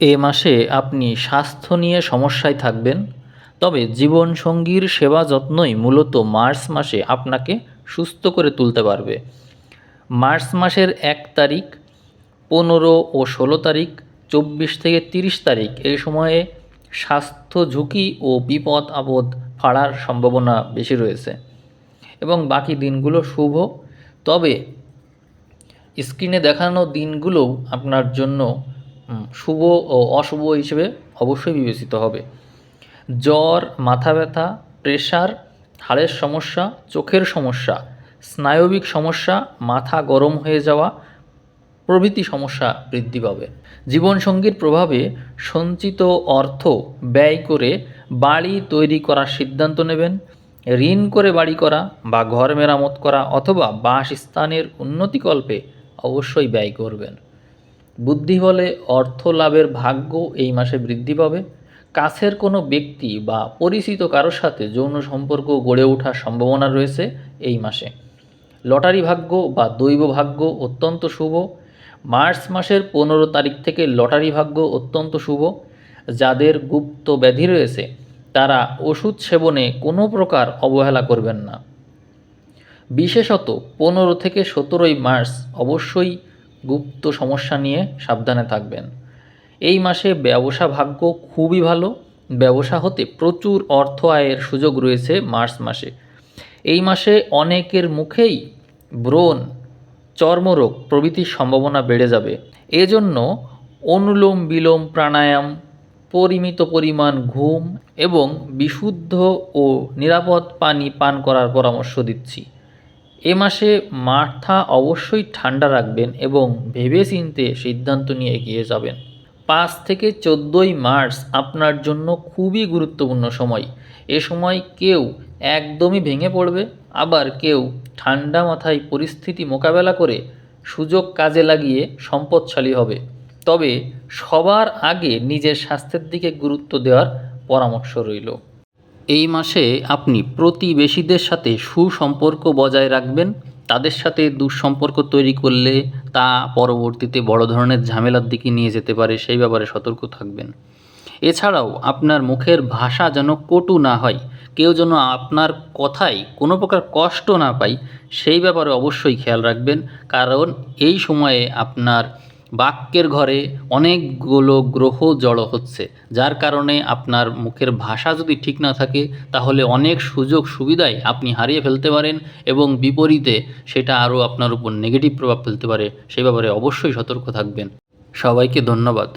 এ মাসে আপনি স্বাস্থ্য নিয়ে সমস্যায় থাকবেন, তবে জীবনসঙ্গীর সেবা যত্নই মূলত মার্চ মাসে আপনাকে সুস্থ করে তুলতে পারবে। মার্চ মাসের এক তারিখ, পনেরো ও ষোলো তারিখ, চব্বিশ থেকে তিরিশ তারিখ এই সময়ে স্বাস্থ্য ঝুঁকি ও বিপদ আপদ ফাড়ার সম্ভাবনা বেশি রয়েছে। এবং বাকি দিনগুলো শুভ, তবে স্ক্রিনে দেখানো দিনগুলোও আপনার জন্য শুভ ও অশুভ হিসেবে অবশ্যই বিবেচিত হবে। জ্বর, মাথা ব্যথা প্রেশার হাড়ের সমস্যা, চোখের সমস্যা, স্নায়বিক সমস্যা, মাথা গরম হয়ে যাওয়া, প্রভৃতি সমস্যা বৃদ্ধি পাবে। জীবনসঙ্গীর প্রভাবে সঞ্চিত অর্থ ব্যয় করে বাড়ি তৈরি করার সিদ্ধান্ত নেবেন, ঋণ করে বাড়ি করা বা ঘর মেরামত করা অথবা বাসস্থানের উন্নতিকল্পে অবশ্যই ব্যয় করবেন। বুদ্ধি বলে অর্থ লাভের ভাগ্য এই মাসে বৃদ্ধি পাবে। কাছের কোনো ব্যক্তি বা পরিচিত কারোর সাথে যৌন সম্পর্ক গড়ে ওঠার সম্ভাবনা রয়েছে এই মাসে। লটারি ভাগ্য বা দৈব ভাগ্য অত্যন্ত শুভ। মার্চ মাসের পনেরো তারিখ থেকে লটারি ভাগ্য অত্যন্ত শুভ। যাদের গুপ্ত ব্যাধি রয়েছে, তারা ওষুধ সেবনে কোনো প্রকার অবহেলা করবেন না। বিশেষত পনেরো থেকে সতেরোই মার্চ অবশ্যই গুপ্ত সমস্যা নিয়ে সাবধানে থাকবেন। এই মাসে ব্যবসা ভাগ্য খুবই ভালো। ব্যবসা হতে প্রচুর অর্থ আয়ের সুযোগ রয়েছে মার্চ মাসে। এই মাসে অনেকের মুখেই ব্রণ, চর্মরোগ প্রভৃতির সম্ভাবনা বেড়ে যাবে। এজন্য অনুলোম বিলোম প্রাণায়াম, পরিমিত পরিমাণ ঘুম এবং বিশুদ্ধ ও নিরাপদ পানি পান করার পরামর্শ দিচ্ছি। এ মাসে মাথা অবশ্যই ঠান্ডা রাখবেন এবং ভেবেচিন্তে সিদ্ধান্ত নিয়ে এগিয়ে যাবেন। পাঁচ থেকে চোদ্দোই মার্চ আপনার জন্য খুবই গুরুত্বপূর্ণ সময়। এ সময় কেউ একদমই ভেঙে পড়বে, আবার কেউ ঠান্ডা মাথায় পরিস্থিতি মোকাবেলা করে সুযোগ কাজে লাগিয়ে সম্পদশালী হবে। তবে সবার আগে নিজের স্বাস্থ্যের দিকে গুরুত্ব দেওয়ার পরামর্শ রইল। এই মাসে আপনি প্রতিবেশীদের সাথে সুসম্পর্ক বজায় রাখবেন। তাদের সাথে দুঃসম্পর্ক তৈরি করলে তা পরবর্তীতে বড় ধরনের ঝামেলার দিকে নিয়ে যেতে পারে, সেই ব্যাপারে সতর্ক থাকবেন। এছাড়াও আপনার মুখের ভাষা যেন কটু না হয়, কেউ যেন আপনার কথায় কোনো প্রকার কষ্ট না পায়, সেই ব্যাপারে অবশ্যই খেয়াল রাখবেন। কারণ এই সময়ে আপনার বাক্যের ঘরে অনেকগুলো গ্রহ জড়ো হচ্ছে, যার কারণে আপনার মুখের ভাষা যদি ঠিক না থাকে, তাহলে অনেক সুযোগ সুবিধাই আপনি হারিয়ে ফেলতে পারেন এবং বিপরীতে সেটা আরও আপনার উপর নেগেটিভ প্রভাব ফেলতে পারে। সে ব্যাপারে অবশ্যই সতর্ক থাকবেন। সবাইকে ধন্যবাদ।